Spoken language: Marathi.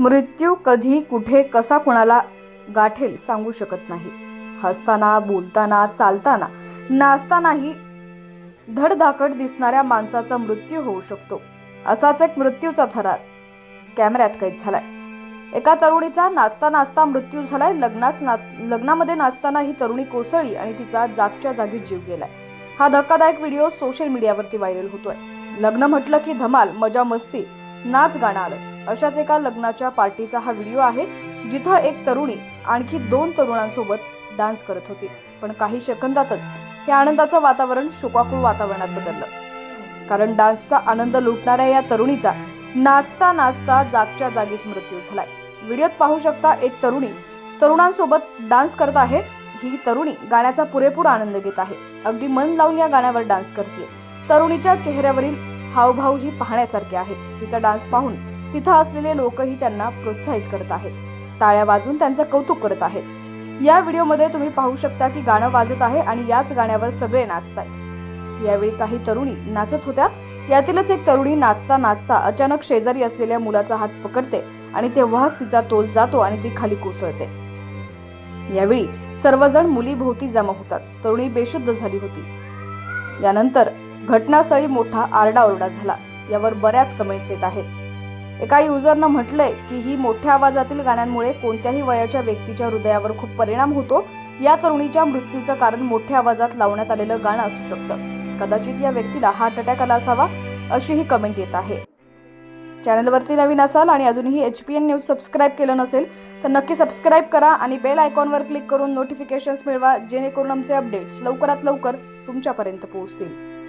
मृत्यू कधी कुठे कसा कोणाला गाठेल सांगू शकत नाही. हसताना बोलताना चालताना नाचतानाही धडधाकट दिसणाऱ्या माणसाचा मृत्यू होऊ शकतो. असाच एक मृत्यूचा थरार कॅमेऱ्यात कैद झालाय. एका तरुणीचा नाचता नाचता मृत्यू झालाय. लग्नाच ना लग्नामध्ये नाचताना ही तरुणी कोसळली आणि तिचा जागच्या जागी जीव गेलाय. हा धक्कादायक व्हिडिओ सोशल मीडियावरती व्हायरल होतोय. लग्न म्हटलं की धमाल मजा मस्ती नाच गाणं आलं अशाच एका लग्नाच्या पार्टीचा हा व्हिडिओ आहे जिथं एक तरुणी आणखी दोन तरुणांसोबत डान्स करत होती. पण काही सेकंदातच हे आनंदाचं वातावरण शोकाकुळ वातावरणात बदललं. कारण डान्सचा आनंद लुटणाऱ्या या तरुणीचा नाचता नाचता जागच्या जागीच मृत्यू झालाय. व्हिडिओत पाहू शकता एक तरुणी तरुणांसोबत डान्स करत आहे. ही तरुणी गाण्याचा पुरेपूर आनंद घेत आहे. अगदी मन लावून या गाण्यावर डान्स करते तरुणीच्या चेहऱ्यावरील हावभाव ही पाहण्यासारखे आहेत. तिचा डान्स पाहून तिथं असलेले लोकही त्यांना प्रोत्साहित करत आहेत. टाळ्या वाजून त्यांचं कौतुक करत आहेत. या व्हिडिओमध्ये तुम्ही पाहू शकता की गाणं वाजत आहे आणि याच गाण्यावर सगळे नाचत आहेत यावेळी काही तरुणी नाचत होत्या. यातीलच एक तरुणी नाचता नाचता अचानक शेजारी असलेल्या मुलाचा हात पकडते आणि तेव्हाच तिचा तोल जातो आणि ती खाली कोसळते. यावेळी सर्वजण मुलीभोवती जमा होतात. तरुणी बेशुद्ध झाली होती. यानंतर घटनास्थळी मोठा आरडाओरडा झाला. यावर बऱ्याच कमेंट्स येत आहेत. एका युजरनं म्हटलंय की ही मोठ्या आवाजातील गाण्यांमुळे कोणत्याही वयाच्या व्यक्तीच्या हृदयावर खूप परिणाम होतो. या तरुणीच्या मृत्यूचं कारण मोठ्या आवाजात लावण्यात आलेलं गाणं असू शकतं. कदाचित या व्यक्तीला हार्ट अटॅक आला असावा अशी ही कमेंट येत आहे. चॅनलवरती नवीन असाल आणि अजूनही H P N news subscribe केलं नसेल तर नक्की सबस्क्राईब करा आणि बेल आयकॉनवर क्लिक करून नोटिफिकेशन्स मिळवा जेणेकरून आमचे अपडेट्स लवकरात लवकर तुमच्यापर्यंत पोहोचतील.